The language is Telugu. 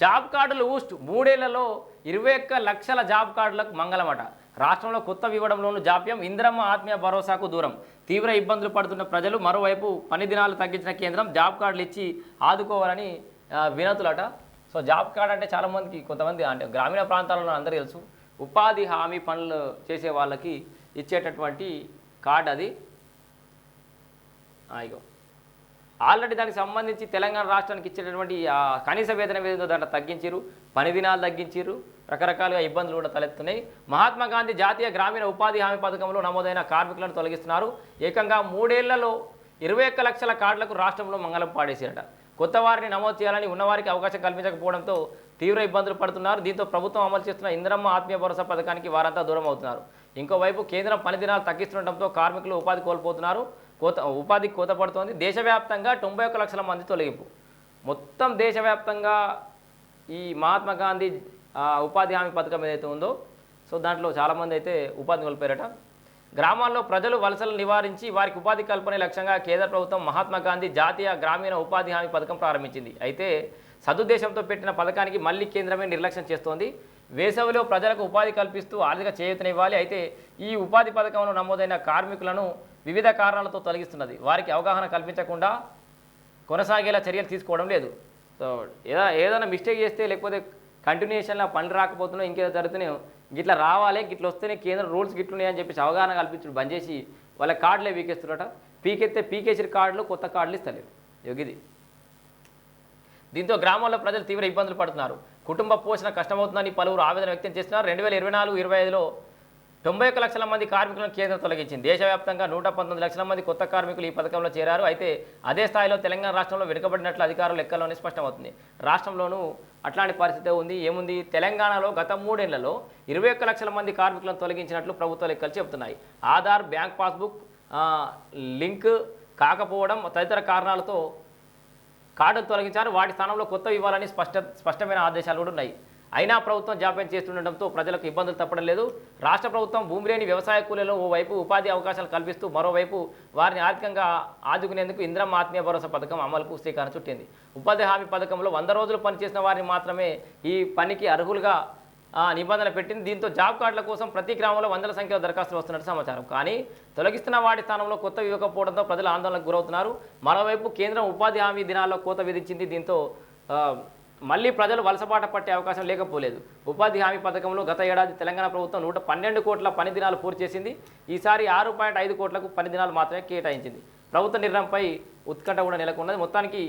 జాబ్ కార్డులు ఊస్ట్ మూడేళ్ళలో ఇరవై ఒక్క లక్షల జాబ్ కార్డులకు మంగళమట. రాష్ట్రంలో కొత్త ఇవ్వడంలోనూ జాప్యం ఇంద్రమ్మ ఆత్మీయ భరోసాకు దూరం. తీవ్ర ఇబ్బందులు పడుతున్న ప్రజలు మరోవైపు పని దినాలు తగ్గించిన కేంద్రం జాబ్ కార్డులు ఇచ్చి ఆదుకోవాలని వినతులట. సో జాబ్ కార్డు అంటే చాలామందికి కొంతమంది అంటే గ్రామీణ ప్రాంతాలలో అందరూ తెలుసు. ఉపాధి హామీ పనులు చేసే వాళ్ళకి ఇచ్చేటటువంటి కార్డు అది. ఇగో. ఆల్రెడీ దానికి సంబంధించి తెలంగాణ రాష్ట్రానికి ఇచ్చేటటువంటి కనీస వేతన ఏదో దాంట్లో తగ్గించారు పని దినాలు తగ్గించారు రకరకాలుగా ఇబ్బందులు కూడా తలెత్తున్నాయి. మహాత్మా గాంధీ జాతీయ గ్రామీణ ఉపాధి హామీ పథకంలో నమోదైన కార్మికులను తొలగిస్తున్నారు. ఏకంగా మూడేళ్ళలో ఇరవై ఒక్క లక్షల కార్డులకు రాష్ట్రంలో మంగళం పాడేసారట. కొత్త వారిని నమోదు చేయాలని ఉన్నవారికి అవకాశం కల్పించకపోవడంతో తీవ్ర ఇబ్బందులు పడుతున్నారు. దీంతో ప్రభుత్వం అమలు చేస్తున్న ఇందిరమ్మ ఆత్మీయ భరోసా పథకానికి వారంతా దూరం అవుతున్నారు. ఇంకోవైపు కేంద్రం పని దినాలు తగ్గిస్తుండటంతో కార్మికులు ఉపాధి కోల్పోతున్నారు. కోత ఉపాధి కోత పడుతోంది. దేశవ్యాప్తంగా తొంభై ఒక్క లక్షల మంది తొలగింపు. మొత్తం దేశవ్యాప్తంగా ఈ మహాత్మా గాంధీ ఉపాధి హామీ పథకం ఏదైతే ఉందో సో దాంట్లో చాలామంది అయితే ఉపాధి కోల్పోయారట. గ్రామాల్లో ప్రజలు వలసలు నివారించి వారికి ఉపాధి కల్పనే లక్ష్యంగా కేంద్ర ప్రభుత్వం మహాత్మా గాంధీ జాతీయ గ్రామీణ ఉపాధి హామీ పథకం ప్రారంభించింది. అయితే సదుద్దేశంతో పెట్టిన పథకానికి మళ్ళీ కేంద్రమే నిర్లక్ష్యం చేస్తోంది. వేసవిలో ప్రజలకు ఉపాధి కల్పిస్తూ ఆర్థిక చేయూతనివ్వాలి. అయితే ఈ ఉపాధి పథకంలో నమోదైన కార్మికులను వివిధ కారణాలతో తొలగిస్తున్నది. వారికి అవగాహన కల్పించకుండా కొనసాగేలా చర్యలు తీసుకోవడం లేదు. సో ఏదా ఏదైనా మిస్టేక్ చేస్తే లేకపోతే కంటిన్యూషన్లో పనులు రాకపోతున్నా ఇంకేదో జరుగుతున్నాయో గిట్లా రావాలి గిట్ల వస్తేనే కేంద్ర రూల్స్ గిట్లున్నాయని చెప్పేసి అవగాహన కల్పించడం బంద్ చేసి వాళ్ళ కార్డులే పీకేస్తున్నారట పీకెత్తే పీకేసిన కార్డులు కొత్త కార్డులు ఇస్తలేరు. యోగిది. దీంతో గ్రామాల్లో ప్రజలు తీవ్ర ఇబ్బందులు పడుతున్నారు. కుటుంబ పోషణ కష్టమవుతుందని పలువురు ఆవేదన వ్యక్తం చేస్తున్నారు. రెండు వేల ఇరవై నాలుగు ఇరవై ఐదులో తొంభై ఒక్క లక్షల మంది కార్మికులను కేంద్రం తొలగించింది. దేశవ్యాప్తంగా నూట పంతొమ్మిది లక్షల మంది కొత్త కార్మికులు ఈ పథకంలో చేరారు. అయితే అదే స్థాయిలో తెలంగాణ రాష్ట్రంలో వెనుకబడినట్లు అధికారుల లెక్కల్లోనే స్పష్టమవుతుంది. రాష్ట్రంలోనూ అట్లాంటి పరిస్థితి ఉంది. ఏముంది? తెలంగాణలో గత మూడేళ్ళలో ఇరవై ఒక్క లక్షల మంది కార్మికులను తొలగించినట్లు ప్రభుత్వ లెక్కలు చెబుతున్నాయి. ఆధార్ బ్యాంక్ పాస్బుక్ లింక్ కాకపోవడం తదితర కారణాలతో కార్డు తొలగించారు. వాటి స్థానంలో కొత్త ఇవ్వాలని స్పష్ట స్పష్టమైన ఆదేశాలు కూడా ఉన్నాయి. అయినా ప్రభుత్వం జాప్యం చేస్తుండటంతో ప్రజలకు ఇబ్బందులు తప్పడం లేదు. రాష్ట్ర ప్రభుత్వం భూమి లేని వ్యవసాయ కూలీలో ఓవైపు ఉపాధి అవకాశాలు కల్పిస్తూ మరోవైపు వారిని ఆర్థికంగా ఆదుకునేందుకు ఇంద్రం ఆత్మీయ భరోసా పథకం అమలుకు శ్రీకారం చుట్టింది. ఉపాధి హామీ పథకంలో వంద రోజులు పనిచేసిన వారిని మాత్రమే ఈ పనికి అర్హులుగా నిబంధన పెట్టింది. దీంతో జాబ్ కార్డుల కోసం ప్రతి గ్రామంలో వందల సంఖ్యలో దరఖాస్తులు వస్తున్నట్టు సమాచారం. కానీ తొలగిస్తున్న వాటి స్థానంలో కొత్త ఇవ్వకపోవడంతో ప్రజలు ఆందోళనకు గురవుతున్నారు. మరోవైపు కేంద్రం ఉపాధి హామీ దినాల్లో కోత విధించింది. దీంతో మళ్ళీ ప్రజలు వలసబాట పట్టే అవకాశం లేకపోలేదు. ఉపాధి హామీ పథకంలో గత ఏడాది తెలంగాణ ప్రభుత్వం నూట పన్నెండు కోట్ల పని దినాలు పూర్తి చేసింది. ఈసారి ఆరు పాయింట్ ఐదు కోట్లకు పని దినాలు మాత్రమే కేటాయించింది. ప్రభుత్వ నిర్ణయంపై ఉత్కంఠ కూడా నెలకొన్నది. మొత్తానికి